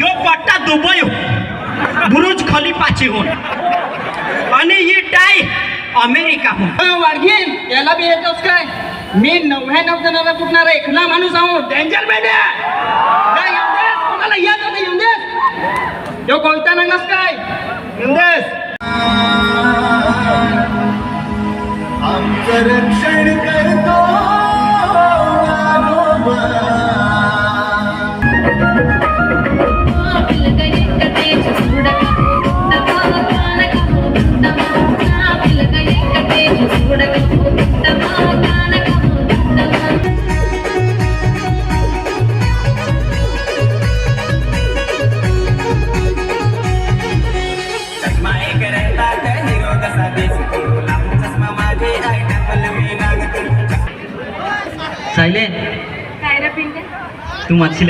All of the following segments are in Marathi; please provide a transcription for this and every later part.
यो पट्टा दुबई बुरुज खलिफाची होऊन आणि ही टाय अमेरिकाहून अ, वाडगीन याला बी येतोस काय? मी नव्याण्णव जणांना कुठणारा एकला माणूस आहो. डेंजर बेड्या काय येऊन देस? कोणाला येत होतं? येऊन देस यो कोणता नंगस काय? येऊन देस आमचं रक्षण सायले काय रे पिंटे तू माझी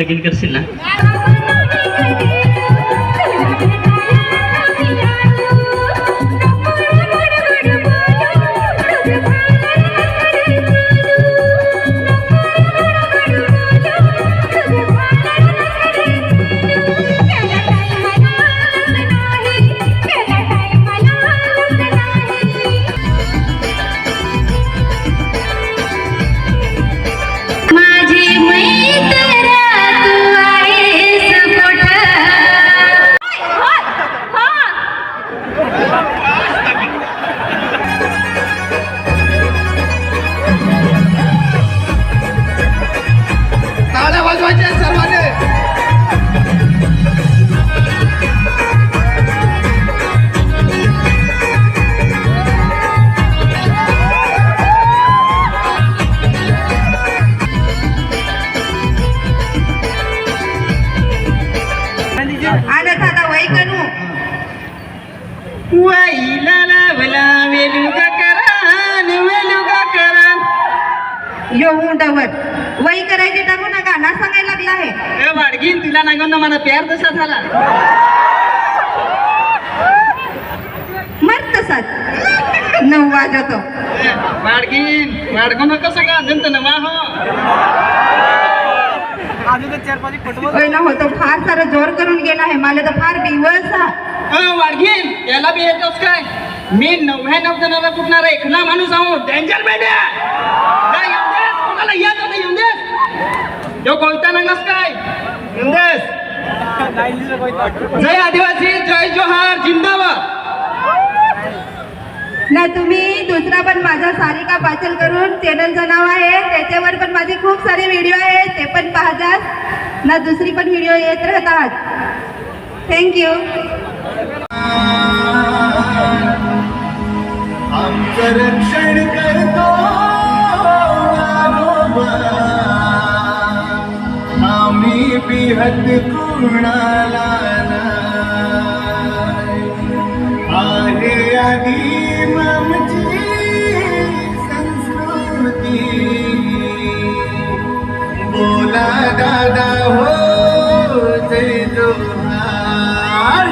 वय करायची टाकू नका. ना सांगायला लागला आहे. ए वाडगीन तुला नागून ना मला प्यार तसा झाला. मर तसाच नऊ वाजवतो वाडगीन वाडगून कसं का जंत ना वा हो. ना होतो फार सारं जोर करून गेला आहे. मला तर फार दिवस हा. अ, वाडगीन याला बी येतोस काय? मी नव्याण्णव जणांना कुठणारा एकला माणूस आहो. डेंजर बेड्या? कोणाला येत यो कोणता नंगस काय देस जय आदिवासी जय जोहार जिंदाबाद। ना तुम्ही दुसरा पण माझा सारिका पाचल करून चॅनलचं नाव आहे. त्याच्यावर पण माझे खूप सारे व्हिडिओ आहेत ते पण पाहतात. ना दुसरी पण व्हिडिओ येत राहतात. थँक्यू आमचं रक्षण आम्ही बिहत कुणाला आहे आधी आमची संस्कृती. बोला दादा हो जय जोहार.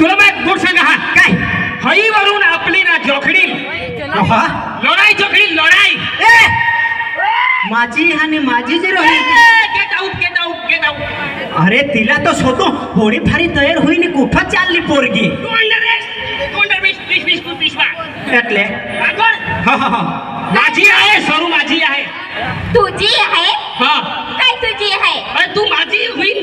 तुला मग गोड सांगा हा. काय? हईवरून आपली ना जोखडी. लढाई जोखडी. लढाई माझी आणि माझी जी रोही. अरे तिला तो शोधो होडी तयार होईल कुठं चालली पोरगी? माझी आहे सरू माझी आहे. तुझी आहे? तू माझी होईल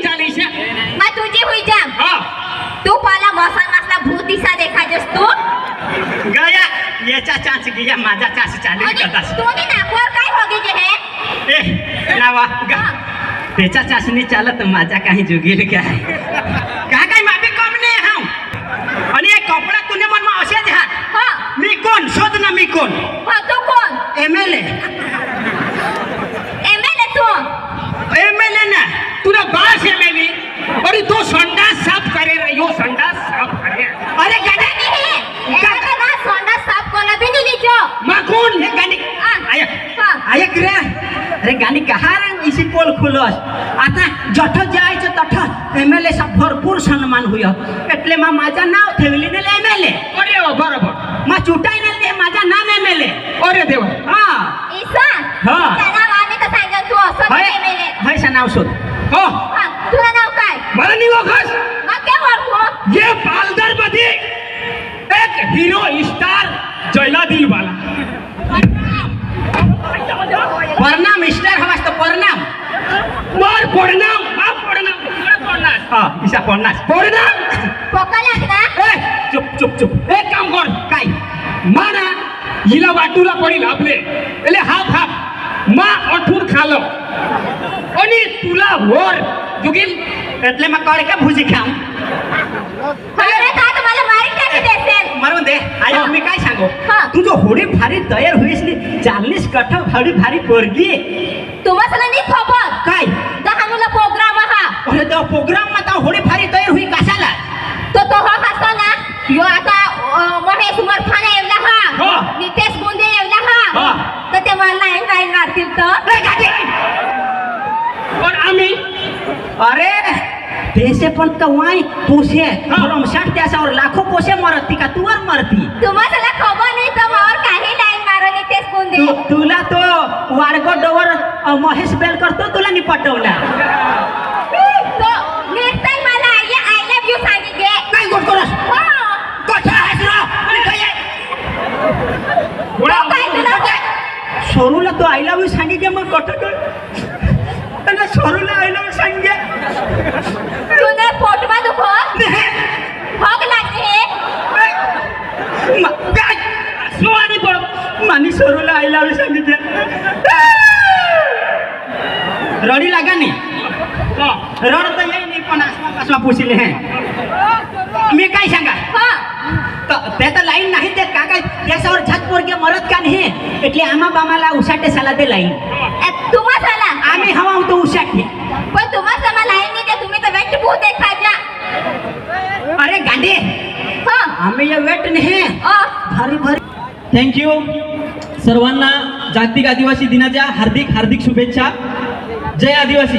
चान्स घ्या माझा चान्स चालू आणि करतास तू नी नाकवर काय होगे जे हे? ए नावा गा। त्याच्या चाचणी चालत माझा काही जुगील काय? का काय माफी कम नाही हा आणि एक कपडा तुने मन में असेच हा हा। मी कोण? शोध ना मी कोण? हा तू कोण? M L A. एमएलए तू? एम एल ए ना? तुला बास आहे मेली अरे तो संडास साफ करे रे यो संडास साफ करे अरे इसी पोल खुलस आता जठ जायचं तठ एम एल चा भरपूर सन्मान हुय એટલે માં माझा नाव ठेवली ने एम एल ए अरे वा, बरोबर માં ચૂંટાઈ ને લે माझा नाम एम एल ए अरे देवा हा ईसा हा. त्याला आम्ही तर सांगेल तू असं हय एमएलए हयचा नाव शोध हो हा तुला नाव काय मला नाही ओळखस मग काय ओळखू ये पालघर मध्ये एक हीरो स्टार जयला दिलवाला हा ईशा पन्नास पडनाम पोका लागला ए चुप चुप चुप एक काम कर काय माना हिला वाटूला पडील आपले એટલે हाफ हाफ मा अठूर खालो आणि तुला वर जुगील એટલે માં કળ કે ભૂજી ખામ अरे का तुम्हाला मारीन टाकी देसेल मारून दे आई हा. तुम्ही काय सांगू हा. तू जो होडी भारी तयार होईस नी चालीस कठ होडी भारी पोरगी तुम्हाला नाही खबर मा ता होडी भारी तयार होई कशाला? तो तो हा हसतो ना यो आता महेश उमरखाना येवला हा. नितेश गुंडे येवला हा. तर ते मला लाईन लाईन मारतील तर! पण आम्ही? अरे देशे पण कवाय पोसे. भरमसाठ त्याच्यावर लाखो पोसे मरती का तुवर मरती? तुम्हाला खबर नाही तर मावर काही लाईन मारो नितेश तू तुला तो वाडगो डोवर महेश बेल करतो तुला निपटवला. तो निर्तय मला आई आय लव्ह यू सांगितले काय गोट करस हा. कशा आहेस रा आणि काय आहे? तो काय तुला सरूला तो आय लव्ह यू सांगितले मग कट कर त्याला सरूला आय लव्ह यू सांगे तुने पोटमा दुखो भोग लागले काय? सुवानी पण मानी सरूला आय लव्ह यू सांगितले. रडी लागा नाही. हा. रड तर येई नाही पण आसमा पासमा पुसिले हे. मी काय सांगा? हा. त्या लाईन नाही त्या का काय त्यावर छातपूर घे मळत का नाही? एटले आम्हा बामाला उषाट झाला ते लाईन तुम्हाला झाला? आम्ही हवा तू उषाट पण तुम्हाला त्यामा लाईन की तुम्ही तर वेट बहुत एकता अरे गाडे आम्ही या वेट नहे. अ हर भरे. सर्वांना जागतिक आदिवासी दिनाच्या हार्दिक हार्दिक शुभेच्छा. जय आदिवासी.